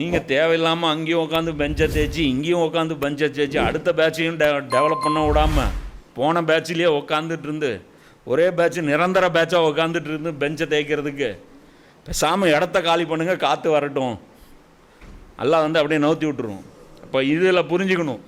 நீங்கள் தேவையில்லாமல் அங்கேயும் உட்காந்து பெஞ்சை தேய்ச்சி இங்கேயும் உட்காந்து பெஞ்சை தேய்ச்சி அடுத்த பேட்சையும் டெ டெவலப் பண்ண விடாமல் போன பேட்ச்லேயே உட்காந்துட்டு இருந்து ஒரே பேட்ச் நிரந்தர பேட்சாக உட்காந்துட்டு இருந்து பெஞ்சை தேய்க்கிறதுக்கு பேசாமல் இடத்த காலி பண்ணுங்கள் காற்று வரட்டும். எல்லாம் வந்து அப்படியே நவுத்தி விட்டுரும் அப்போ இதில் புரிஞ்சுக்கணும்.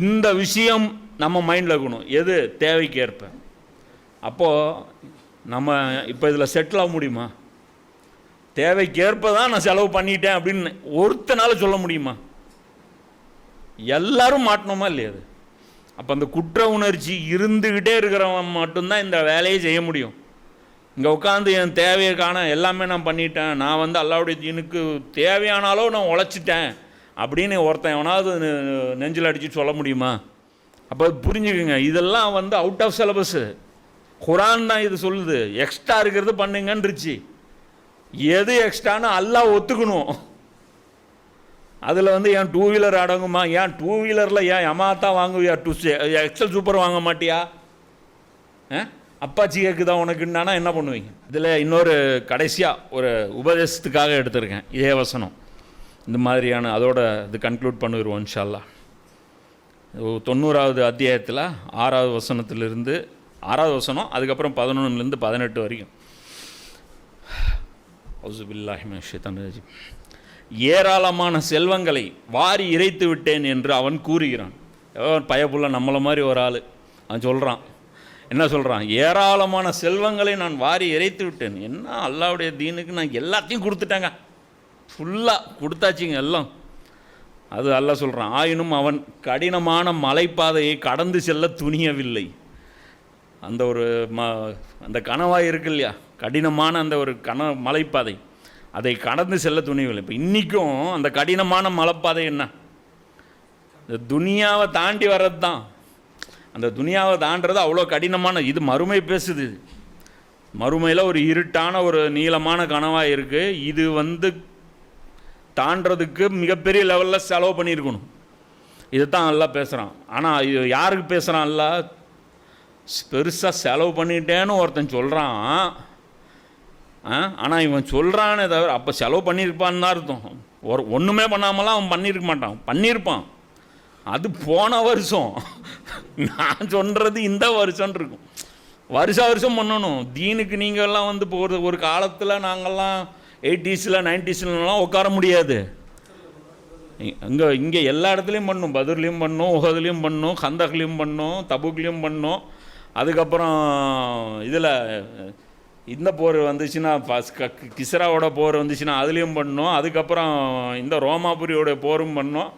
இந்த விஷயம் நம்ம மைண்டில் இருக்கணும். எது? தேவைக்கு ஏற்ப அப்போது நம்ம இப்போ இதில் செட்டில் ஆக முடியுமா? தேவைக்கேற்ப தான் நான் செலவு பண்ணிட்டேன் அப்படின்னு ஒருத்தனால சொல்ல முடியுமா? எல்லாரும் மாட்டணுமா இல்லையா அது? அப்போ அந்த குற்ற உணர்ச்சி இருந்துக்கிட்டே இருக்கிறவன் மட்டும்தான் இந்த வேலையை செய்ய முடியும். இங்கே உட்காந்து என் தேவையை காண எல்லாமே நான் பண்ணிட்டேன். நான் வந்து அல்லாவுடைய தீனுக்கு தேவையானாலோ நான் உழைச்சிட்டேன் அப்படின்னு ஒருத்தன் எவனாவது நெ- நெஞ்சில் அடித்து சொல்ல முடியுமா? அப்போ புரிஞ்சுக்குங்க. இதெல்லாம் வந்து அவுட் ஆஃப் சிலபஸ்ஸு குரான் தான் இது சொல்லுது. எக்ஸ்ட்ரா இருக்கிறது பண்ணுங்கன்றுச்சு. எது எக்ஸ்ட்ரான்னு அல்லாஹ் ஒத்துக்கணும். அதில் வந்து ஏன் டூ வீலர் அடங்குமா? ஏன் டூ வீலரில் ஏன் எமாத்தா வாங்குவியா? டூ எக்ஸல் சூப்பர் வாங்க மாட்டியா? ஆ? அப்பாச்சி கேக்குதா உனக்குன்னா என்ன பண்ணுவீங்க? இதில் இன்னொரு கடைசியாக ஒரு உபதேசத்துக்காக எடுத்திருக்கேன். இதே வசனம். இந்த மாதிரியான அதோட இது கன்க்ளூட் பண்ணிடுவோம் இன்ஷால்லா தொண்ணூறாவது அத்தியாயத்தில் ஆறாவது வசனத்திலிருந்து ஆறாவது வசனம் அதுக்கப்புறம் பதினொன்றுலேருந்து பதினெட்டு வரைக்கும். அவுசுபில்லாஹிமஷிதன் ஏராளமான செல்வங்களை வாரி இறைத்து விட்டேன் என்று அவன் கூறுகிறான். பயப்புள்ள நம்மளை மாதிரி ஒரு ஆள். அவன் சொல்கிறான் என்ன சொல்கிறான் ஏராளமான செல்வங்களை நான் வாரி இறைத்து விட்டேன். என்ன அல்லாவுடைய தீனுக்கு நான் எல்லாத்தையும் கொடுத்துட்டேங்க. ஃபுல்லாக கொடுத்தாச்சிங்க எல்லாம். அது அல்ல சொல்கிறான் ஆயினும் அவன் கடினமான மலைப்பாதையை கடந்து செல்ல துணியவில்லை. அந்த ஒரு ம அந்த கனவாக இருக்கு இல்லையா? கடினமான அந்த ஒரு கன மலைப்பாதை. அதை கடந்து செல்ல துணிவில்லை இப்போ இன்றைக்கும் அந்த கடினமான மலைப்பாதை என்ன? இந்த துனியாவை தாண்டி வர்றது தான் அந்த துனியாவை தாண்டுறது அவ்வளோ கடினமான இது மறுமை பேசுது. மறுமையில் ஒரு இருட்டான ஒரு நீளமான கனவாக இருக்குது இது வந்து தாண்டதுக்கு மிகப்பெரிய லெவலில் செலவு பண்ணியிருக்கணும். இதுதான் எல்லாம் பேசுகிறான் ஆனால் இது யாருக்கு பேசுகிறான் அல்ல? பெருசாக செலவு பண்ணிட்டேன்னு ஒருத்தன் சொல்கிறான் ஆனால் இவன் சொல்கிறானே தவிர அப்போ செலவு பண்ணியிருப்பான்னு தான் அர்த்தம். ஒரு ஒன்றுமே பண்ணாமலாம் அவன் பண்ணியிருக்க மாட்டான். பண்ணியிருப்பான். அது போன வருஷம். நான் சொல்கிறது இந்த வருஷம் இருக்கும். வருஷ வருஷம் பண்ணணும். தீனுக்கு நீங்கள்லாம் வந்து போகிறது ஒரு ஒரு காலத்தில் நாங்கள்லாம் எயிட்டிஸில் நைன்டிஸ்லாம் உட்கார முடியாது. இங்கே இங்கே எல்லா இடத்துலையும் பண்ணும் பதர்லேயும் பண்ணும் உகதுலேயும் பண்ணும் கந்தக்லேயும் பண்ணும் தபுக்லேயும் பண்ணும் அதுக்கப்புறம் இதில் இந்த போர் வந்துச்சுன்னா ஃபஸ்ட் க கிஸ்ராவோட போர் வந்துச்சுன்னா அதுலேயும் பண்ணோம். அதுக்கப்புறம் இந்த ரோமாபுரியோட போரும் பண்ணோம்.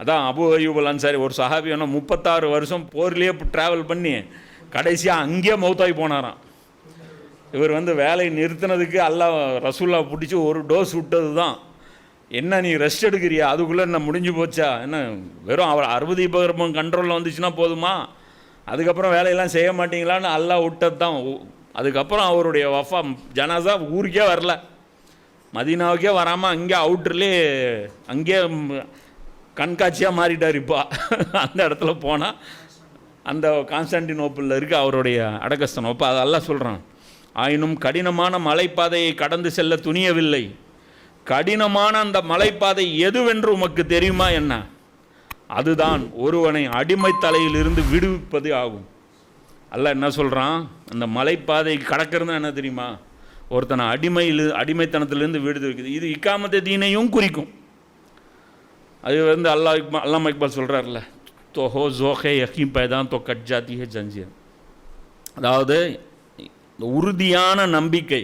அதான் அபு அய்யூப் அன்சாரி ஒரு சஹாபி வேணும் முப்பத்தாறு வருஷம் போர்லேயே ட்ராவல் பண்ணி கடைசியாக அங்கேயே மௌத்தாகி போனாராம். இவர் வந்து வேலையை நிறுத்தினதுக்கு அல்லா ரசூல்லா பிடிச்சி ஒரு டோஸ் விட்டது தான் என்ன நீ ரெஸ்ட் எடுக்கிறியா? அதுக்குள்ளே என்ன முடிஞ்சு போச்சா? என்ன வெறும் அவர் அறுபது இப்பகிரமம் கண்ட்ரோலில் வந்துச்சுன்னா போதுமா? அதுக்கப்புறம் வேலையெல்லாம் செய்ய மாட்டீங்களான்னு அல்லா விட்டது தான் அதுக்கப்புறம் அவருடைய வஃபா ஜனாசா ஊருக்கே வரல. மதீனாவுக்கே வராமல் அங்கே அவுட்டர்லேயே அங்கேயே கண்காட்சியாக மாறிட்டார் இப்போ. அந்த இடத்துல போனால் அந்த கான்ஸ்டான்டினோப்பிளில் இருக்க அவருடைய அடக்கஸ்தனம் அப்போ அதெல்லாம் சொல்கிறான் ஆயினும் கடினமான மலைப்பாதையை கடந்து செல்ல துணியவில்லை. கடினமான அந்த மலைப்பாதை எதுவென்று உமக்கு தெரியுமா என்ன? அதுதான் ஒருவனை அடிமை தலையிலிருந்து விடுவிப்பது ஆகும். அல்ல என்ன சொல்கிறான் அந்த மலைப்பாதை கடக்கிறதுனா என்ன தெரியுமா? ஒருத்தனை அடிமையில் அடிமைத்தனத்திலேருந்து விடுது வைக்குது இது இக்காமத்தை தீனையும் குறிக்கும். அது வந்து அல்லா இக்பா அல்லாம இக்பால் சொல்கிறார்ல தொஹோ ஜோஹே யஹீம் பைதான் தொ கட் ஜாத்திஹே ஜஞ்சியர் அதாவது உறுதியான நம்பிக்கை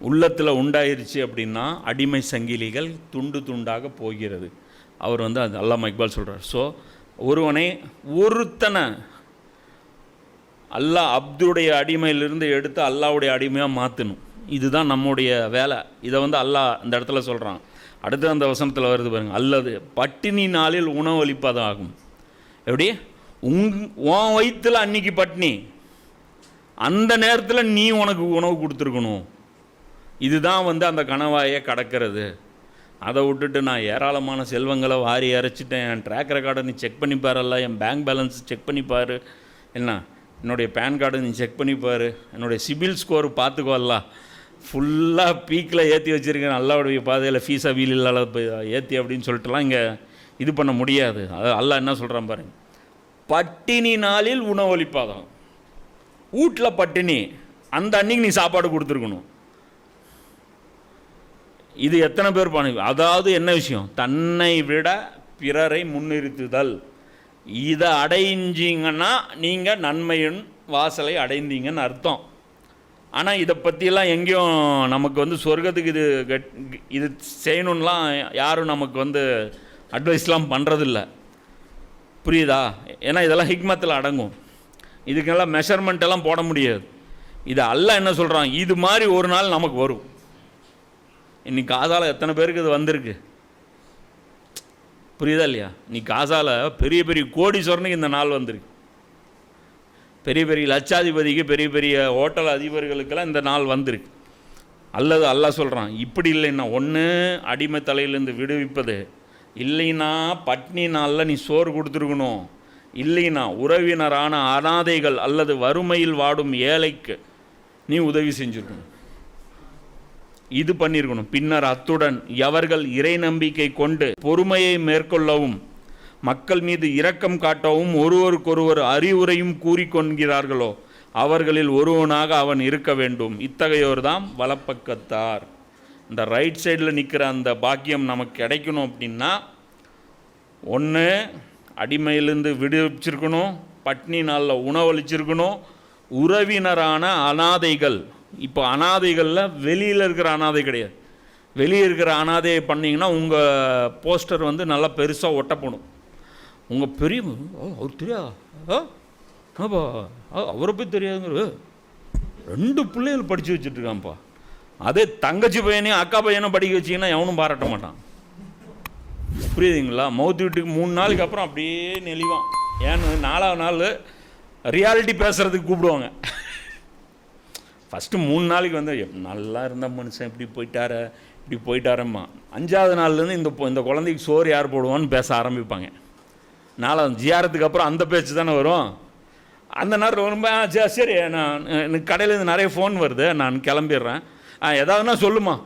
உள்ளத்தில் உண்டாயிருச்சு அப்படின்னா அடிமை சங்கிலிகள் துண்டு துண்டாக போகிறது. அவர் வந்து அது அல்லாம இக்பால் சொல்கிறார் ஸோ ஒருவனை ஒருத்தனை அல்லாஹ் அப்துடைய அடிமையிலிருந்து எடுத்து அல்லாவுடைய அடிமையாக மாற்றணும் இதுதான் நம்முடைய வேலை. இதை வந்து அல்லாஹ் இந்த இடத்துல சொல்கிறான் அடுத்து அந்த வசனத்தில் வருது பாருங்கள் அல்லது பட்டினி நாளில் உணவளிப்பதாகும் எப்படி? உங் உன் வயிற்றில் அன்னைக்கு பட்டினி. அந்த நேரத்தில் நீ உனக்கு உணவு கொடுத்துருக்கணும். இதுதான் வந்து அந்த கணவாயை கடக்கிறது. அதை விட்டுட்டு நான் ஏராளமான செல்வங்களை வாரி இறைச்சிட்டேன். என் ட்ராக் ரெக்கார்டை நீ செக் பண்ணிப்பாரல்ல என் பேங்க் பேலன்ஸ் செக் பண்ணி என்ன? என்னுடைய பேன் கார்டு நீ செக் பண்ணி பாரு. என்னுடைய சிபில் ஸ்கோர் பார்த்துக்கோல்லாம் ஃபுல்லாக பீக்கில் ஏற்றி வச்சுருக்கேன். நல்லாவுடைய பாதையில் ஃபீஸாக வீல் இல்லாத போய் ஏற்றி அப்படின்னு சொல்லிட்டுலாம் இங்கே இது பண்ண முடியாது. அது அல்லா என்ன சொல்கிறான் பாருங்க. பட்டினி நாளில் உணவளிப்பாதம் வீட்டில் பட்டினி அந்த அன்னைக்கு நீ சாப்பாடு கொடுத்துருக்கணும். இது எத்தனை பேர் பண்ண அதாவது என்ன விஷயம்? தன்னை விட பிறரை முன்னிறுத்துதல். இதை அடைஞ்சிங்கன்னா நீங்கள் நன்மையின் வாசலை அடைந்தீங்கன்னு அர்த்தம். ஆனால் இதை பற்றியெல்லாம் எங்கேயும் நமக்கு வந்து சொர்க்கத்துக்கு இது கட்- இது செய்யணும்லாம் யாரும் நமக்கு வந்து அட்வைஸ்லாம் பண்ணுறதில்ல புரியுதா? ஏன்னா இதெல்லாம் ஹிக்மத்தில் அடங்கும். இதுக்கெல்லாம் மெஷர்மெண்ட் எல்லாம் போட முடியாது. இது அல்ல என்ன சொல்கிறான் இது மாதிரி ஒரு நாள் நமக்கு வரும். இன்னைக்கு காதால் எத்தனை பேருக்கு இது வந்திருக்கு? புரியுதா இல்லையா? நீ காசால பெரிய பெரிய கோடீஸ்வரனுக்கு இந்த நாள் வந்திருக்கு. பெரிய பெரிய லட்சாதிபதிக்கு பெரிய பெரிய ஹோட்டல் அதிபர்களுக்கெல்லாம் இந்த நாள் வந்திருக்கு. அல்லது அல்ல சொல்கிறான் இப்படி இல்லைன்னா ஒன்று அடிமை தலையிலேருந்து விடுவிப்பது. இல்லைன்னா பட்னி நாளில் நீ சோறு கொடுத்துருக்கணும். இல்லைன்னா உறவினரான அனாதைகள் அல்லது வறுமையில் வாடும் ஏழைக்கு நீ உதவி செஞ்சுருக்கணும். இது பண்ணியிருக்கணும் பின்னர் அத்துடன் எவர்கள் இறை நம்பிக்கை கொண்டு பொறுமையை மேற்கொள்ளவும் மக்கள் மீது இரக்கம் காட்டவும் ஒருவருக்கொருவர் அறிவுரையும் கூறிக்கொள்கிறார்களோ அவர்களில் ஒருவனாக அவன் இருக்க வேண்டும். இத்தகையோர்தாம் வலப்பக்கத்தார். இந்த ரைட் சைடில் நிற்கிற அந்த பாக்கியம் நமக்கு கிடைக்கணும் அப்படின்னா ஒன்று அடிமையிலேருந்து விடுவிச்சிருக்கணும் பட்னி நாளில் உணவளிச்சிருக்கணும் உறவினரான அனாதைகள் இப்போ அனாதைகளில் வெளியில் இருக்கிற அனாதை கிடையாது. வெளியே இருக்கிற அனாதையை பண்ணிங்கன்னா உங்கள் போஸ்டர் வந்து நல்லா பெருசாக ஒட்டப்படும் உங்கள் பெரிய அவர் தெரியா? ஆப்பா அவரை போய் தெரியாதுங்கிற ரெண்டு பிள்ளைகள் படித்து வச்சுட்ருக்கான்ப்பா அதே தங்கச்சி பையனையும் அக்கா பையனும் படிக்க வச்சிங்கன்னா எவனும் பாராட்ட மாட்டான். புரியுதுங்களா? மௌத்து வீட்டுக்கு மூணு நாளுக்கு அப்புறம் அப்படியே நெளிவான். ஏன்னு நாலாவது நாள் ரியாலிட்டி பேசுகிறதுக்கு கூப்பிடுவாங்க. ஃபஸ்ட்டு மூணு நாளைக்கு வந்து நல்லா இருந்த மனுஷன் இப்படி போயிட்டார இப்படி போயிட்டாரம்மா. அஞ்சாவது நாள்லேருந்து இந்த இந்த குழந்தைக்கு சோறு யார் போடுவான்னு பேச ஆரம்பிப்பாங்க. நாலாவது ஜியாரத்துக்கு அப்புறம் அந்த பேச்சு தானே வரும். அந்த நேரம் ரொம்ப ஆ, சரி, சரி நான் எனக்கு கடையிலேருந்து நிறைய ஃபோன் வருது நான் கிளம்பிடுறேன். ஆ ஏதாவதுனா சொல்லுமா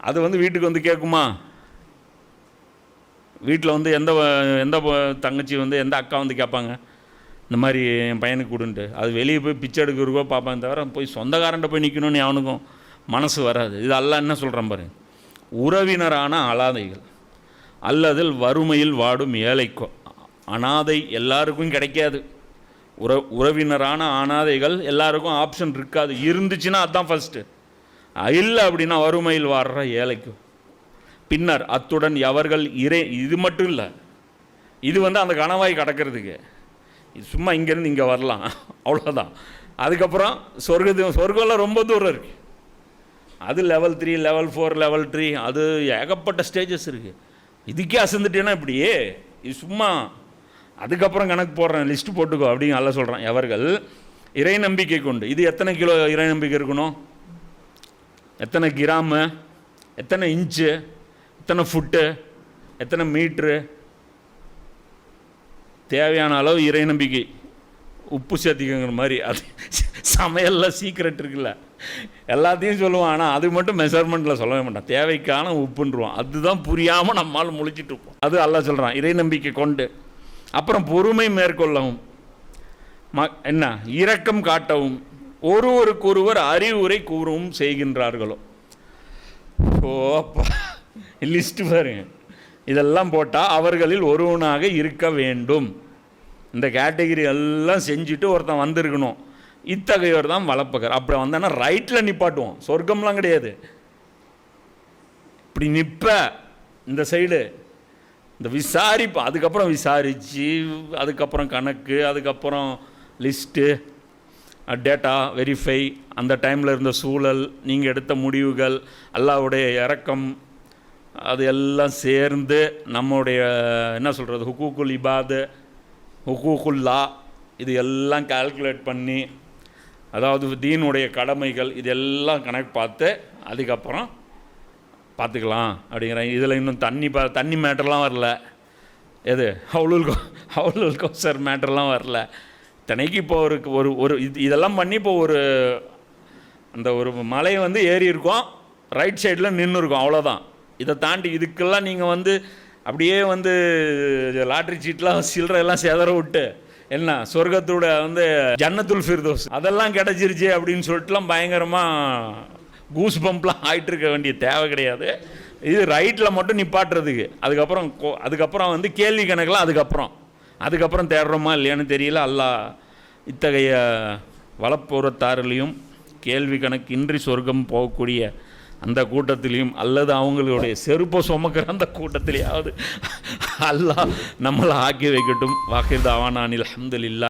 அது வந்து வீட்டுக்கு வந்து கேட்குமா? வீட்டில் வந்து எந்த எந்த தங்கச்சி வந்து எந்த அக்கா வந்து கேட்பாங்க. இந்த மாதிரி என் பையனுக்கு கொடுன்ட்டு அது வெளியே போய் பிச்சை எடுக்கிறக்கோ பார்ப்பேன் தவிர போய் சொந்தக்காரன்ட்ட போய் நிற்கணும்னு அவனுக்கும் மனசு வராது. இது அல்ல என்ன சொல்கிறேன் பாரு. உறவினரான அலாதைகள் அல்லதில் வறுமையில் வாடும் ஏழைக்கோ. அனாதை எல்லாருக்கும் கிடைக்காது. உற உறவினரான அனாதைகள் எல்லாருக்கும் ஆப்ஷன் இருக்காது. இருந்துச்சுன்னா அதுதான் ஃபஸ்ட்டு இல்லை அப்படின்னா வறுமையில் வாடுற ஏழைக்கும் பின்னர் அத்துடன் எவர்கள் இறை இது மட்டும் இல்லை. இது வந்து அந்த கணவாய் கடக்கிறதுக்கு. சும்மா இங்கேருந்து இங்கே வரலாம். அவ்வளோதான் அதுக்கப்புறம் சொர்க்கத்து சொர்க்கம்லாம் ரொம்ப தூரம் இருக்குது அது level three level four level three அது ஏகப்பட்ட ஸ்டேஜஸ் இருக்குது இதுக்கே அசந்துட்டேன்னா இப்படியே இது சும்மா. அதுக்கப்புறம் கணக்கு போடுறேன் லிஸ்ட்டு போட்டுக்கோ அப்படின்னு நல்லா சொல்கிறேன் எவர்கள் இறை நம்பிக்கை கொண்டு. இது எத்தனை கிலோ இறை நம்பிக்கை இருக்கணும்? எத்தனை கிராமு? எத்தனை இன்ச்சு? எத்தனை ஃபுட்டு எத்தனை மீட்ரு தேவையான அளவு இறை நம்பிக்கை. உப்பு சேர்த்திக்கங்கிற மாதிரி. அது சமையலில் சீக்ரெட் இருக்குல்ல. எல்லாத்தையும் சொல்லுவான். ஆனால் அது மட்டும் மெஷர்மெண்ட்டில் சொல்லவே மாட்டான். தேவைக்கான உப்புன்றுவான். அதுதான் புரியாமல் நம்மால் முழிச்சிட்டு இருப்போம். அது அல்ல சொல்கிறான் இறை நம்பிக்கை கொண்டு. அப்புறம் பொறுமை மேற்கொள்ளவும். ம என்ன? இரக்கம் காட்டவும். ஒருவருக்கொருவர் அறிவுரை கூறவும் செய்கின்றார்களோ. ஓப்பா லிஸ்ட்டு பாருங்கள் இதெல்லாம் போட்டால் அவர்களில் ஒருவனாக இருக்க வேண்டும். இந்த கேட்டகிரி எல்லாம் செஞ்சுட்டு ஒருத்தன் வந்திருக்கணும். இத்தகையோர் தான் வளப்பகர். அப்படி வந்தானா ரைட்டில் நிப்பாட்டுவோம். சொர்க்கம்லாம் கிடையாது. இப்படி நிற்ப இந்த சைடு இந்த விசாரிப்பு. அதுக்கப்புறம் விசாரித்து அதுக்கப்புறம் கணக்கு அதுக்கப்புறம் லிஸ்ட்டு டேட்டா வெரிஃபை அந்த டைமில் இருந்த சூழல் நீங்கள் எடுத்த முடிவுகள் அல்லாவுடைய இறக்கம் அது எல்லாம் சேர்ந்து நம்முடைய என்ன சொல்கிறது ஹுக்கூக்குல் இபாது ஹுக்கூக்குல்லா இது எல்லாம் கால்குலேட் பண்ணி அதாவது தீனுடைய கடமைகள் இதெல்லாம் கணக்கு பார்த்து அதுக்கப்புறம் பார்த்துக்கலாம் அப்படிங்கிறாங்க இதில் இன்னும் தண்ணி பா தண்ணி மேட்டர்லாம் வரல. எது? ஹவுலுல் கோ ஹவுலுல் கோசர் மேட்டர்லாம் வரல. தினைக்கு இப்போ ஒரு ஒரு ஒரு இது இதெல்லாம் பண்ணி இப்போ ஒரு அந்த ஒரு மலை வந்து ஏறி இருக்கும் ரைட் சைடில் நின்று இருக்கும் அவ்வளோதான். இதை தாண்டி இதுக்கெல்லாம் நீங்கள் வந்து அப்படியே வந்து லாட்ரி சீட்லாம் சில்லறை எல்லாம் செதற விட்டு என்ன சொர்க்கத்தோட வந்து ஜன்னத்துல் ஃபிர்தோஸ் அதெல்லாம் கிடச்சிருச்சு அப்படின்னு சொல்லிட்டுலாம் பயங்கரமாக கூஸ் பம்ப்லாம் ஆகிட்டு இருக்க வேண்டிய தேவை கிடையாது. இது ரைட்டில் மட்டும் நிப்பாட்டுறதுக்கு. அதுக்கப்புறம் அதுக்கப்புறம் வந்து கேள்வி கணக்கெலாம் அதுக்கப்புறம். அதுக்கப்புறம் தேடுறோமா இல்லையான்னு தெரியல. அல்லா இத்தகைய வளப்புறத்தாரிலையும் கேள்வி கணக்கின்றி சொர்க்கம் போகக்கூடிய அந்த கூட்டத்திலையும் அல்லது அவங்களுடைய செருப்பை சுமக்கிற அந்த கூட்டத்திலேயாவது அல்லாஹ் நம்மளை ஆக்கி வைக்கட்டும். வாக்கிர் தாவானானில் அஹமதுல்லா